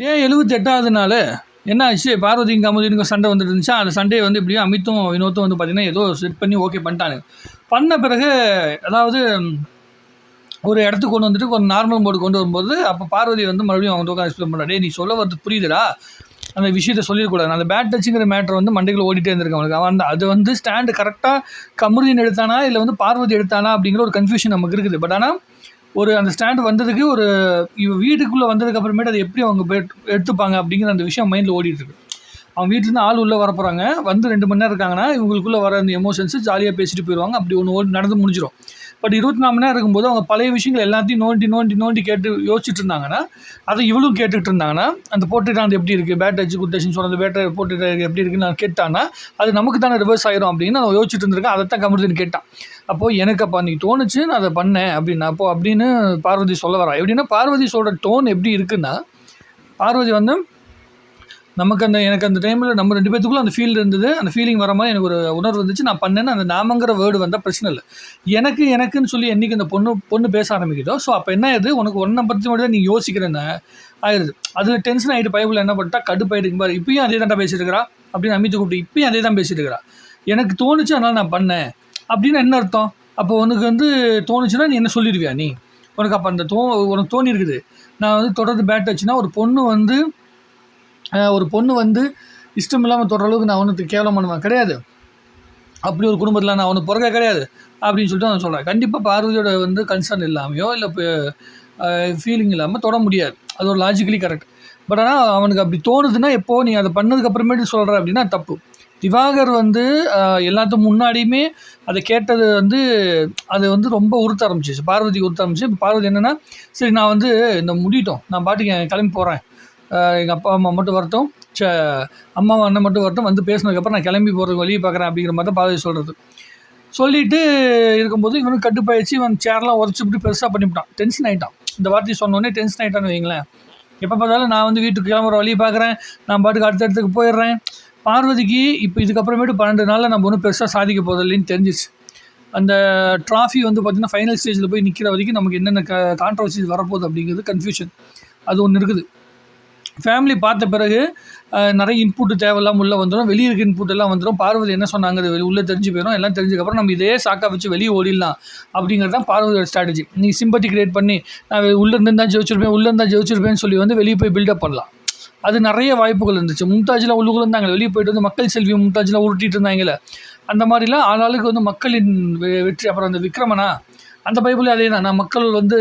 டே எழுபத்தெட்டாவது நாள் என்ன ஆச்சு பார்வதியும் கமுதினுக்கும் சண்டை வந்துட்டு இருந்துச்சா அந்த சண்டையை வந்து இப்படியும் அமித்தும் வினோத்தும் வந்து பார்த்தீங்கன்னா ஏதோ செட் பண்ணி ஓகே பண்ணிட்டாங்க. பண்ண பிறகு அதாவது ஒரு இடத்துக்கு கொண்டு வந்துட்டு ஒரு நார்மல் மோடு கொண்டு வரும்போது அப்போ பார்வதி வந்து மறுபடியும் அவங்க உட்காந்து எக்ஸ்பிளைன் பண்ணுறா டே நீ சொல்ல வரது புரியுதுடா. அந்த விஷயத்தை சொல்லிடக்கூடாது. அந்த பேட் டச்சுங்கிற மேட்ரு வந்து மண்டைகள் ஓடிட்டே இருந்திருக்கு அவனுக்கு. அவன் அது வந்து ஸ்டாண்டு கரெக்டாக கமருதீன் எடுத்தானா? இல்லை வந்து பார்வதி எடுத்தானா? அப்படிங்கிற ஒரு கன்ஃபியூஷன் நமக்கு இருக்குது. பட் ஆனால் ஒரு அந்த ஸ்டாண்டு வந்ததுக்கு ஒரு இவ வீட்டுக்குள்ளே வந்ததுக்கு அப்புறமேட்டு அதை எப்படி அவங்க எடுத்துப்பாங்க அப்படிங்கிற அந்த விஷயம் மைண்டில் ஓடிட்டுருக்கு அவங்க வீட்டிலேருந்து ஆள் உள்ளே வரப்போகிறாங்க வந்து ரெண்டு மணி நேரம் இருக்காங்கன்னா இவங்களுக்குள்ளே வர அந்த எமோஷன்ஸு ஜாலியாக பேசிட்டு போயிடுவாங்க அப்படி ஒன்று ஓடி நடந்து முடிஞ்சிடும் பட் இருபத்தி நாலு மணி நேரம் இருக்கும்போது அவங்க பழைய விஷயங்கள் எல்லாத்தையும் நோண்டி நோண்டி நோண்டி கேட்டு யோசிச்சுட்டு இருந்தாங்கன்னா அதை இவளும் கேட்டுக்கிட்டு இருந்தாங்கன்னா அந்த போர்ட்ரேட் எப்படி இருக்குது பேட் அச்சு குட்டேஷன் டச்சுன்னு சொன்னது பேட்டர் போர்ட்ரேட் எப்படி இருக்குன்னு நான் கேட்டான்னா அது நமக்கு தானே ரிவர்ஸ் ஆயிரும் அப்படின்னு நான் யோசிச்சுட்டு இருந்திருக்கேன் அதை தான் கமருதன் கேட்டான். அப்போது எனக்கு அப்போ அன்றைக்கி தோணுச்சு நான் அதை பண்ணேன் அப்படின்னு அப்போ அப்படின்னு பார்வதி சொல்ல வரா. எப்படின்னா பார்வதி சொல்கிற டோன் எப்படி இருக்குன்னா பார்வதி வந்து நமக்கு அந்த எனக்கு அந்த டைமில் நம்ம ரெண்டு பேத்துக்குள்ள அந்த ஃபீல் இருந்தது. அந்த ஃபீலிங் வர மாதிரி எனக்கு ஒரு உணர்வு வந்துச்சு. நான் பண்ணேன்னு அந்த நாமங்கிற வேர்டு வந்தால் பிரச்சனை இல்லை. எனக்கு எனக்குன்னு சொல்லி என்றைக்கு அந்த பொண்ணு பொண்ணு பேச ஆரம்பிக்குதோ ஸோ அப்போ என்ன ஆகுது உனக்கு ஒன்றை பற்றி மட்டும் தான் நீ யோசிக்கிறேன்னு ஆயிடுது. அதில் டென்ஷன் ஆகிட்டு பைபிள் என்ன பண்ணிட்டா கடுப்பாயிட்டு பாரு இப்பயும் அதே தான் பேசிட்டு இருக்கிறா அப்படின்னு அமித்து கூப்பிட்டு இப்பயும் அதே தான் பேசிட்டு இருக்கிறா. எனக்கு தோணுச்சு அதனால் நான் பண்ணேன். அப்படின்னு என்ன அர்த்தம்? அப்போ உனக்கு வந்து தோணுச்சுன்னா நீ என்ன சொல்லிடுவியா நீ? உனக்கு அப்போ அந்த தோ உனக்கு தோணி இருக்குது நான் வந்து தொடர்ந்து பேட் வச்சுன்னா ஒரு பொண்ணு வந்து ஒரு பொண்ணு வந்து இஷ்டம் இல்லாமல் தொடர அளவுக்கு நான் அவனுக்கு கேவலம் பண்ணுவேன். கிடையாது. அப்படி ஒரு குடும்பத்தில் நான் அவனுக்கு பிறக்க கிடையாது. அப்படின்னு சொல்லிட்டு நான் சொல்கிறேன் கண்டிப்பாக பார்வதியோட வந்து கன்சர்ன் இல்லாமையோ இல்லை இப்போ ஃபீலிங் இல்லாமல் தொட முடியாது. அது ஒரு லாஜிக்கலி கரெக்ட் பட் ஆனால் அவனுக்கு அப்படி தோணுதுன்னா எப்போ நீ அதை பண்ணதுக்கப்புறமேட்டு சொல்கிற அப்படின்னா தப்பு. திவாகர் வந்து எல்லாத்துக்கும் முன்னாடியுமே அதை கேட்டது வந்து அது வந்து ரொம்ப உறுத்த ஆரம்பிச்சிச்சு. பார்வதிக்கு உறுத்த ஆரம்பிச்சு. இப்போ பார்வதி என்னென்னா சரி நான் வந்து இந்த முடிட்டோம் நான் பாட்டுக்கு கிளம்பி போகிறேன் எங்கள் அப்பா அம்மா மட்டும் வரட்டும். ச அம்மா அண்ணன் மட்டும் வரட்டும். வந்து பேசினதுக்கப்புறம் நான் கிளம்பி போகிறதுக்கு வழியை பார்க்குறேன் அப்படிங்கிற மாதிரி தான் பார்வதி சொல்கிறது சொல்லிவிட்டு இருக்கும்போது இவனுக்கு கட்டுப்பாயிடுச்சு. இவன் சேர்லாம் உடச்சி விட்டு பெருசாக பண்ணிவிட்டான். டென்ஷன் ஆகிட்டான் இந்த வார்த்தையை சொன்னோடனே டென்ஷன் ஆகிட்டான்னு வைங்களேன். எப்போ பார்த்தாலும் நான் வந்து வீட்டுக்கு கிளம்புற வழியை பார்க்குறேன். நான் பாட்டுக்கு அடுத்த இடத்துக்கு போயிடுறேன். பார்வதிக்கு இப்போ இதுக்கப்புறமேட்டு பன்னெண்டு நாளில் நம்ம ஒன்றும் பெருசாக சாதிக்க போதில்லைன்னு தெரிஞ்சிச்சு அந்த ட்ராஃபி வந்து பார்த்திங்கன்னா ஃபைனல் ஸ்டேஜில் போய் நிற்கிற வரைக்கும் நமக்கு என்னென்ன க கான்ட்ரவர்சிஸ் வரப்போகுது அப்படிங்கிறது கன்ஃபியூஷன் அது ஒன்று இருக்குது. ஃபேமிலி பார்த்த பிறகு நிறைய இன்புட் தேவையில்லாம உள்ளே வந்துடும் வெளியே இருக்க இன்புட் எல்லாம் வந்துடும் பார்வதி என்ன சொன்னாங்க? அது உள்ளே தெரிஞ்சு போயிடும் எல்லாம் தெரிஞ்சதுக்கப்புறம் நம்ம இதே சாக்கா வச்சு வெளியே ஓடிடலாம். அப்படிங்கிறது தான் பார்வதியோட ஸ்ட்ராட்டஜி நீ சிம்பத்தி கிரியேட் பண்ணி நான் உள்ளேருந்து தான் ஜெயிச்சிருப்பேன் உள்ளே இருந்தால் ஜெயிச்சிருப்பேன்னு சொல்லி வந்து வெளியே போய் பில்டப் பண்ணலாம். அது நிறைய வாய்ப்புகள் இருந்துச்சு. மும்தாஜில் உள்ளுக்குள்ள இருந்தாங்க வெளியே போயிட்டு வந்து மக்கள் செல்வி மும்தாஜில் உருட்டிட்டு இருந்தாங்களே அந்த மாதிரிலாம் ஆளாளுக்கு வந்து மக்களின் வெ- வெற்றி. அப்புறம் அந்த விக்ரமனா அந்த பைபிளே அதே தான் நான் மக்கள் வந்து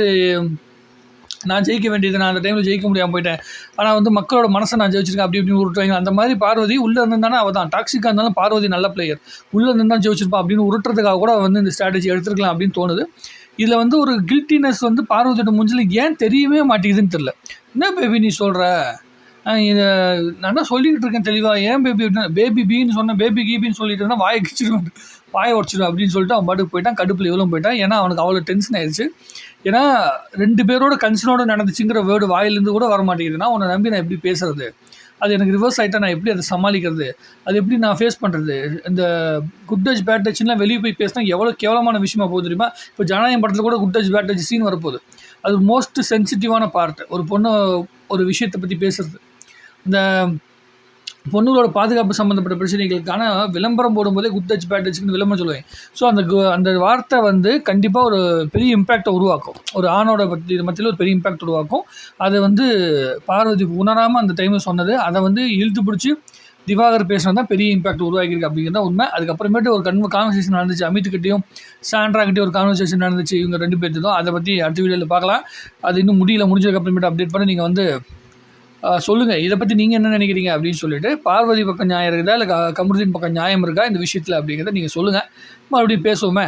நான் ஜெயிக்க வேண்டியது நான் அந்த டைமில் ஜெயிக்க முடியாமல் போயிட்டேன். ஆனால் வந்து மக்களோட மனசை நான் ஜெயிச்சிருக்கேன் அப்படி இப்படி உருட்டுவாங்க அந்த மாதிரி பார்வதி உள்ளே இருந்தானே அவள் தான் டாக்ஸிக்காக இருந்தாலும் பார்வதி நல்ல பிளேயர் உள்ளே இருந்தால் தான் ஜெயிச்சிருப்பா அப்படின்னு உருட்டுறதுக்காக கூட வந்து இந்த ஸ்ட்ராட்டஜி எடுத்துருக்கலாம் அப்படின்னு தோணுது. இதில் வந்து ஒரு கில்ட்டினஸ் வந்து பார்வதியோட மூஞ்சில் ஏன் தெரியவே மாட்டேங்குதுன்னு தெரில என்ன பேபி நீ சொல்கிற இதை நான் சொல்லிக்கிட்டு இருக்கேன் தெளிவாக ஏன் பேபி பேபி பீன்னு சொன்னேன் பேபி கீபின்னு சொல்லிட்டு இருந்தால் வாயை வாயை உடச்சிடும் அப்படின்னு சொல்லிட்டு அவன் பாட்டுக்கு போயிட்டான் கடுப்பில் இவ்வளோ போயிட்டான். ஏன்னா அவனுக்கு அவ்வளோ டென்ஷன் ஆயிடுச்சு. ஏன்னா ரெண்டு பேரோட கன்சர்னோட நடந்துச்சுங்கிற வேர்டு வாயிலேருந்து கூட வர மாட்டேங்குதுன்னா உன்னை நம்பி நான் எப்படி பேசுறது? அது எனக்கு ரிவர்ஸ் ஆகிட்டா நான் எப்படி அதை சமாளிக்கிறது? அது எப்படி நான் ஃபேஸ் பண்ணுறது இந்த குட் டச் பேட் டச்லாம் வெளியே போய் பேசினா எவ்வளோ கேவலமான விஷயமா போகுது தெரியுமா? இப்போ ஜனநாயகம் படத்தில் கூட good touch bad touch scene வரப்போகுது. அது மோஸ்ட் சென்சிட்டிவான பார்ட் ஒரு பொண்ணு ஒரு விஷயத்தை பற்றி பேசுறது. இந்த பொண்ணுகளோட பாதுகாப்பு சம்மந்தப்பட்ட பிரச்சனைகளுக்கான விளம்பரம் போடும்போதே குட் டச் பேட் டச்சுன்னு விளம்பரம் சொல்லுவேன். ஸோ அந்த அந்த வார்த்தை வந்து கண்டிப்பாக ஒரு பெரிய இம்பேக்டை உருவாக்கும். ஒரு ஆணோட பற்றி மத்தியில் ஒரு பெரிய இம்பேக்ட் உருவாக்கும். அதை வந்து பார்வதி உணராமல் அந்த டைமில் சொன்னது அதை வந்து இழுத்து பிடிச்சி திவாகர் பேசுனது தான் பெரிய இம்பாக்ட் உருவாகியிருக்கு அப்படிங்கிறத உண்மை. அதுக்கப்புறமேட்டு ஒரு கன்வ கான்வர்சேஷன் நடந்துச்சு. அமித்கிட்டையும் சாண்ட்ராக்கிட்டையும் ஒரு கான்வர்சேஷன் நடந்துச்சு. இவங்க ரெண்டு பேர்த்துக்கும். அதை பற்றி அடுத்த வீடியோவில் பார்க்கலாம். அது இன்னும் முடியல முடிஞ்சதுக்கப்புறமேட்டு அப்டேட் பண்ணி நீங்கள் வந்து சொல்லுங்கள் இதை பற்றி நீங்கள் என்ன நினைக்கிறீங்க அப்படின்னு சொல்லிட்டு பார்வதி பக்கம் நியாயம் இருக்குதா இல்லை க கமருதீன் பக்கம் நியாயம் இருக்கா? இந்த விஷயத்தில் அப்படிங்கிறத நீங்கள் சொல்லுங்கள் மறுபடியும் பேசுவோமே.